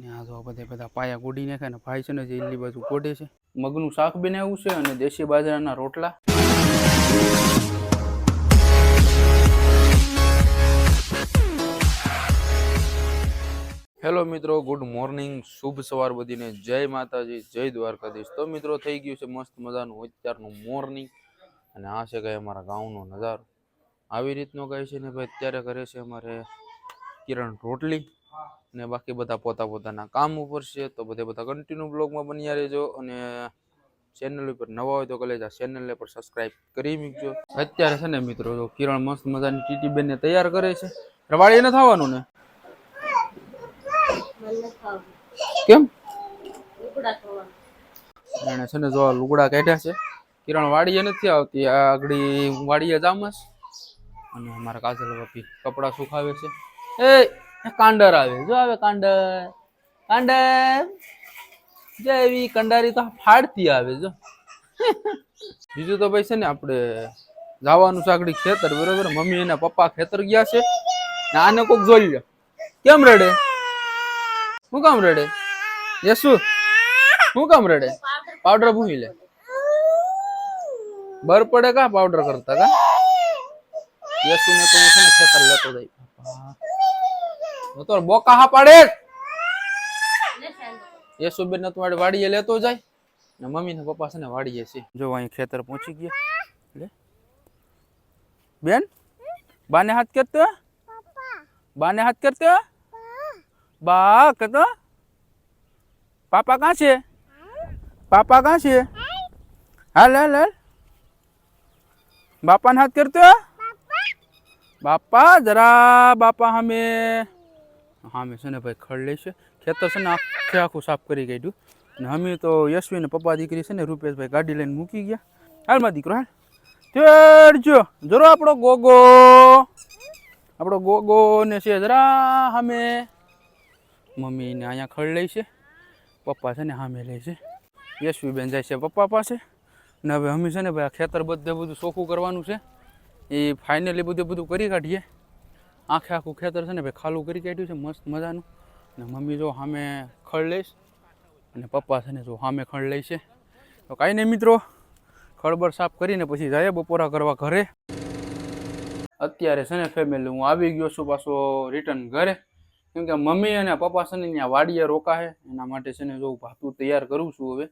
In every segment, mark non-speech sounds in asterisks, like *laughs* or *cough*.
ને આ જો બધા બધા પાયા ગોડી નાખ્યા ને ભાઈ છે ને જે એટલી બાજુ ગોડે છે. મગનું શાક બનાવ્યું છે અને દેશી બાજરાના રોટલા. હેલો મિત્રો, ગુડ મોર્નિંગ, શુભ સવાર બધીને. જય માતાજી, જય દ્વારકાધીશ. તો મિત્રો, થઈ ગયું છે મસ્ત મજાનું અત્યારનું મોર્નિંગ. અને આ છે કઈ અમારા ગામનો નજારો. આવી રીતનો કહે છે ને ભાઈ, અત્યારે કરે છે અમારે કિરણ રોટલી. ને બાકી બધા પોતા પોતાના કામ ઉપર છે, તો બધે બધા કન્ટિન્યુ બ્લોગમાં બન્યા રહેજો અને ચેનલ ઉપર નવા હોય તો કલેજા ચેનલને પર સબસ્ક્રાઇબ કરી મૂકજો. અત્યારે છે ને મિત્રો કિરણ મસ્ત મજાની ટીટી બેનને તૈયાર કરે છે. રવાડી ન થવાનું ને? કેમ? એને છે ને જો આ લુગડા કાઢ્યા છે. કિરણ વાડીએ નથી આવતી આગળ વાડીએ જામસ અને અમારા કાજલ બાપી કપડા સુખાવે છે. એ કાંડર આવે. જો આવે કાંડર. કાંડર. જે એવી કંડારી તો ફાડતી આવે, જો. *laughs* બીજું તો ભાઈ છે ને આપણે જવાનું છે ખેતર, બરોબર? મમ્મી અને પપ્પા ખેતર ગયા છે. ને આને કોક જોઈ લે. કેમ રડે? શું કામ રડે? યસુ શું કામ રડે? પાવડર ભૂમી લે. બર પડે કા પાવડર કરતા કા? યસુ ને તો હું છે ને ખેતર લેતો જઈ. હું તો બોકા હા પાડે યશુબેન તો વાડી વાડીએ લેતો જાય. ને મમ્મી ને પપ્પા છે ને વાડીએ છે. જો અહીં ખેતર પહોંચી ગયા. લે. બેન બાને હાથ કરતો બાને હાથ કરતો બા કતો? પાપા કાં છે? પાપા કાં છે? હાલ હાલ હાલ. બાપાને હાથ કરતો બાપા. જરા બાપા સામે સામે છે ને ભાઈ ખડ લેશે ખેતર છે ને આખે આખું સાફ કરી કાઢ્યું. ને અમે તો યશવી ને પપ્પા દીકરી છે ને રૂપેશભાઈ ગાડી લઈને મૂકી ગયા. હાલમાં દીકરો, હાલ. તેડજો જરો આપણો ગોગો. આપણો ગોગો ને છે જરા સામે. મમ્મીને અહીંયા ખડ લે છે. પપ્પા છે ને સામે લે છે. યશવીબેન જાય છે પપ્પા પાસે. ને હવે અમે છે ને ભાઈ આ ખેતર બધે બધું ચોખ્ખું કરવાનું છે. એ ફાઇનલી બધું બધું કરી કાઢીએ. આખે આખું ખેતર છે ને ભાઈ ખાલું કરી કાઢ્યું છે, મસ્ત મજાનું. ને મમ્મી જો સામે ખડ લઈશ, અને પપ્પા છે ને જો સામે ખડ લઈશે તો કાંઈ નહીં મિત્રો ખડબર સાફ કરીને પછી જાય બપોરા કરવા ઘરે. અત્યારે છે ને ફેમિલી હું આવી ગયો છું પાછો રિટર્ન ઘરે. કેમ કે મમ્મી અને પપ્પા છે ને ત્યાં વાડીએ રોકાશે, એના માટે છે ને જો ભાતું તૈયાર કરું છું હવે.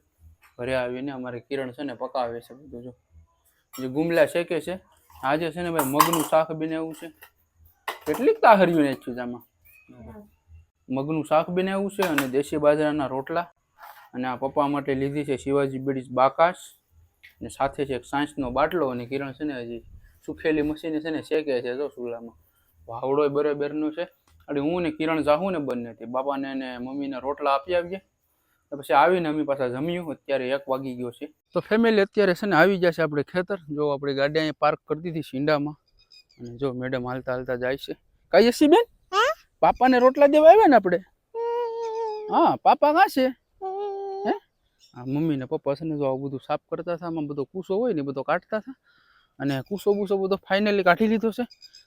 ઘરે આવીને અમારે કિરણ છે ને પકાવે છે બધું જો. જે ગુમલા શેકે છે, આજે છે ને ભાઈ મગનું શાક બનાવ્યું છે. કેટલીક તાહરીઓ નાખ્યું છે આમાં? મગનું શાક બનાવ્યું છે અને દેશી બાજરાના રોટલા. અને આ પપ્પા માટે લીધી છે શિવાજી બીડીસ બાકાશ. અને સાથે છે એક સાંસનો બાટલો અને કિરણ છે ને હજી સુખેલી મશીને છે ને શેકે છે જો ચૂલામાં. વાવડો બરાબરનો છે. એટલે હું ને કિરણ જાહું ને બંને તે બાપાને ને મમ્મીને રોટલા આપી આવીએ. પછી આવીને અમે પાછા જમ્યું. અત્યારે એક વાગી ગયો છે. તો ફેમિલી અત્યારે છે ને આવી જશે આપણે ખેતર. જો આપણી ગાડી અહીંયા પાર્ક કરી દીધી શીંડામાં. અને જો મેડમ હાલતા હાલતા જાય છે. કઈ હસી બેન પાપાને રોટલા દેવા આવ્યા ને આપણે? હા પાપા કાં છે? હે? હા મમ્મી ને પપ્પા છે ને જો આવું બધું સાફ કરતા હતા આમાં બધો કૂસો હોય ને બધો કાઢતા હતા. અને કૂસો બૂસો બધો ફાઇનલી કાઢી લીધો છે.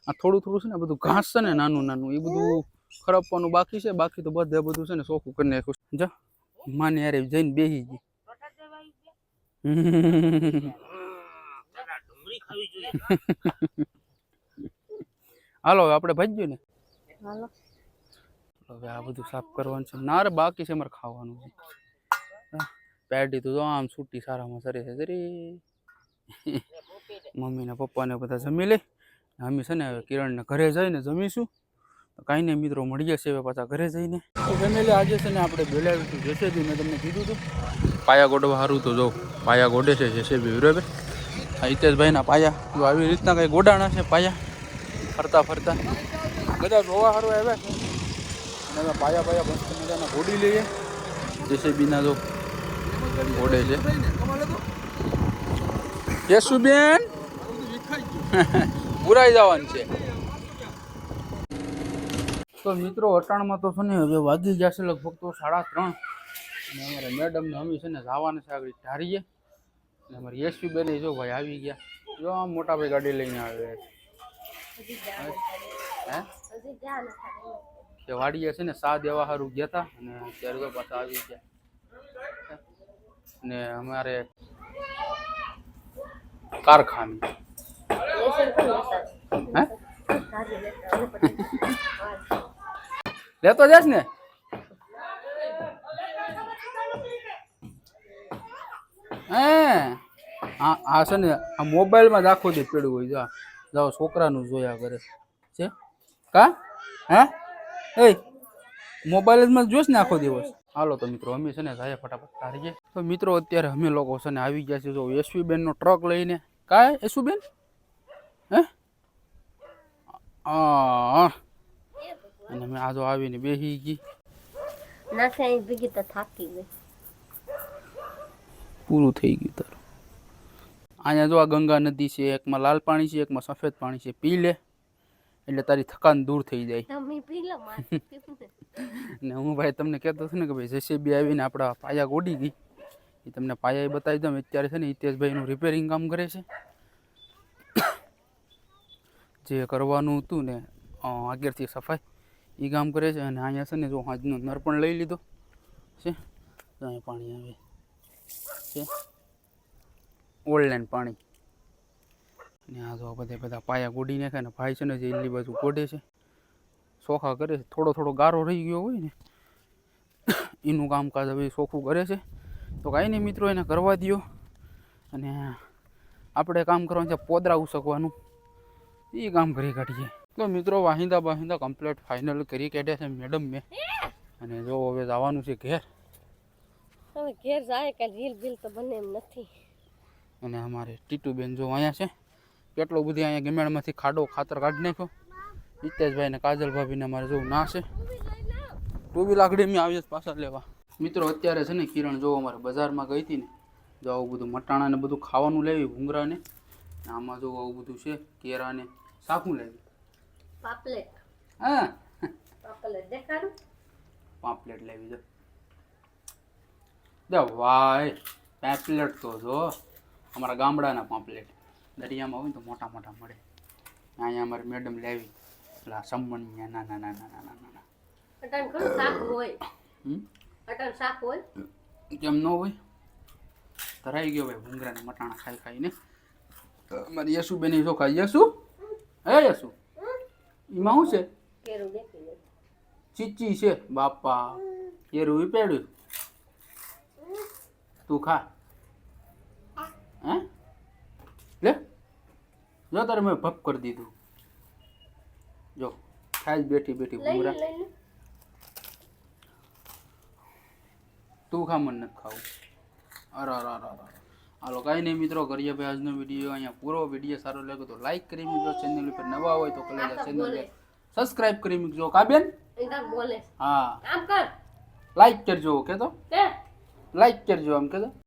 આ થોડું થોડું છે ને બધું ઘાસ છે ને નાનું નાનું એ બધું ખરાબવાનું બાકી છે. બાકી તો બધે બધું છે ને ચોખ્ખું કરી નાખ્યું છે. જો માને યારે જઈને બેસી ગઈ. *laughs* હાલો હવે આપણે ભાગ્યું ને? હવે આ બધું સાફ કરવાનું છે. ના રે બાકી છે મારે ખાવાનું. છે પેડી તો આમ છૂટી સારામાં સરે છે જરી. મમ્મી ને પપ્પા ને બધા જમી લે. અમે છે ને કિરણને ઘરે જઈને જમીશું. કાંઈ નહીં મિત્રો મળીએ છીએ હવે પાછા ઘરે જઈને. ફેમિલી આજે છે ને આપણે બોલાવ્યું હતું જેસેબી મેં તમને કીધું હતું. પાયા ગોડવા સારું તો જો પાયા ગોડે છે જેસેબી બરાબર? હિતેશભાઈના પાયા જો આવી રીતના કંઈ ગોડાણા છે પાયા? ફરતા ફરતા. બધા જોવા સારું આવ્યા અને અમે પાયા પાયા મસ્ત મજાના ઘોડી લઈએ. જેસીબીના જો ઘોડે છે. યશુબેન પુરાઈ જવાનું છે. તો મિત્રો, અટાણમાં તો છે ને હવે વાગી જશે લગભગ તો સાડા ત્રણ. અને અમારે મેડમ ને અમે છે ને જવાના છે આગળ ધારીએ. અને અમારે બેન જો ભાઈ આવી ગયા. જો આમ મોટા ભાઈ ગાડી લઈને આવે હે? કે વાડીએ છે ને સા દેવા સારું ગયા હતા અને ત્યારે પાછા આવી ગયા. ને અમારે કારખાને. લેતો? જશ ને? હે? હા આ છે ને આ મોબાઈલમાં જ આખો દી પડ્યું હોય જો. જાઓ છોકરાનું જોયા કરે. છે? કા? હે? એ મોબાઈલ જ જોઈશ ને આખો દિવસ? હાલો તો મિત્રો અમે છે ને જાય ફટાફટ તારીએ તો મિત્રો અત્યારે અમે લોકો છે ને આવી ગયા છે જો યશવી બેનનો ટ્રક લઈને. કાંઈ યશવી બેન હે? આ અને અમે આજો આવીને બેસી ગઈ. ના ભેગી તો થાકી ગઈ. પૂરું થઈ ગયું તારું. અહીંયા જો આ ગંગા નદી છે એકમાં લાલ પાણી છે એકમાં સફેદ પાણી છે પી લે. એટલે તારી થકાન દૂર થઈ જાય. *laughs* ને. હું ભાઈ તમને કહેતો હતો ને કે ભાઈ જેસીબી આવીને આપણા પાયા ગોડી ગઈ. એ તમને પાયા એ બતાવી દઉં. અત્યારે છે ને હિતેશભાઈનું રિપેરિંગ કામ કરે છે. *coughs* જે કરવાનું હતું ને આગળથી સફાઈ એ કામ કરે છે. અને અહીંયા છે ને જો હાજનો નર પણ લઈ લીધો. છે. અહીંયા પાણી આવે. છે. ઓનલાઈન પાણી. ને આ જો બધા બધા પાયા ગોડી નાખે ને ભાઈ છે ને જે એલી બાજુ ગોડે છે. ચોખા કરે છે. થોડો થોડો ગારો રહી ગયો હોય ને, એનું કામકાજ હવે ચોખ્ખું કરે છે. તો કાંઈ નહીં મિત્રો, એને કરવા દ્યો. અને આપણે કામ કરવાનું છે પોદરા ઉસકવાનું. એ કામ કરી કાઢીએ. તો મિત્રો વાહિંદા બાહિંદા કમ્પ્લીટ ફાઇનલ કરી કાઢ્યા છે મેડમ મેં અને જો હવે જવાનું છે ઘેર. ઘેર જાય કે રીલ બિલ તો બને એમ નથી. અને અમારે ટીટુબેન જો અહીંયા છે કેટલો બધી અહીંયા ગમેણમાંથી ખાડો ખાતર કાઢી નાખ્યો. હિતેશભાઈ ને કાજલ ભાભીને અમારે જોવું ના છે. ટુ બી લાકડી મેં આવીએ જ પાછા લેવા. મિત્રો અત્યારે છે ને કિરણ જો અમારે બજારમાં ગઈ હતી ને જો આવું બધું મટાણા ને બધું ખાવાનું લેવી ભૂંગરા ને ને આમાં જો આવું બધું છે કેરા ને સાખું લેવી. પાપલેટ. હા. પાપલેટ દેખાડું. પાપલેટ લેવી જો ભાઈ પેપલેટ તો જો. અમારા ગામડાના પાંપલેટ દરિયામાં હોય ને તો મોટા મોટા મળે. અહીંયા અમારી મેડમ લેવી. પેલા સમણિયા નાના ના ના ના ના ઘણું શાક હોય. હમ? અટાણ શાક હોય. કેમ ન હોય? ધરાઈ ગયો ભાઈ ભૂંગરાને મટાણા ખાઈ ખાઈને. તો અમારી યશુ બેની જો ખાઈ યશુ? હે યશુ? એમાં શું છે? ચીચી છે. બાપા કેરું વિપેડ્યું તું ખા. હે લે જો તારે મેં ભપ કરી દીધું જો ખાઈ જ બેઠી બેઠી લઈ લે ભૂંગરા લઈ લે તું ખા મને નથી ખાવું અરે અરે અરે અરે હાલો કાંઈ નહીં મિત્રો કરીએ ભાઈ આજનો વીડિયો અહીંયા પૂરો વીડિયો સારો લાગ્યો તો લાઈક કરી મૂકજો ચેનલ ઉપર નવા હોય તો કલેજા ચેનલને સબસ્ક્રાઇબ કરી મૂકજો. કા બેન? એ તાર બોલે. હા. આમ કર. લાઈક કરજો કે તો કે લાઈક કરજો આમ કે તો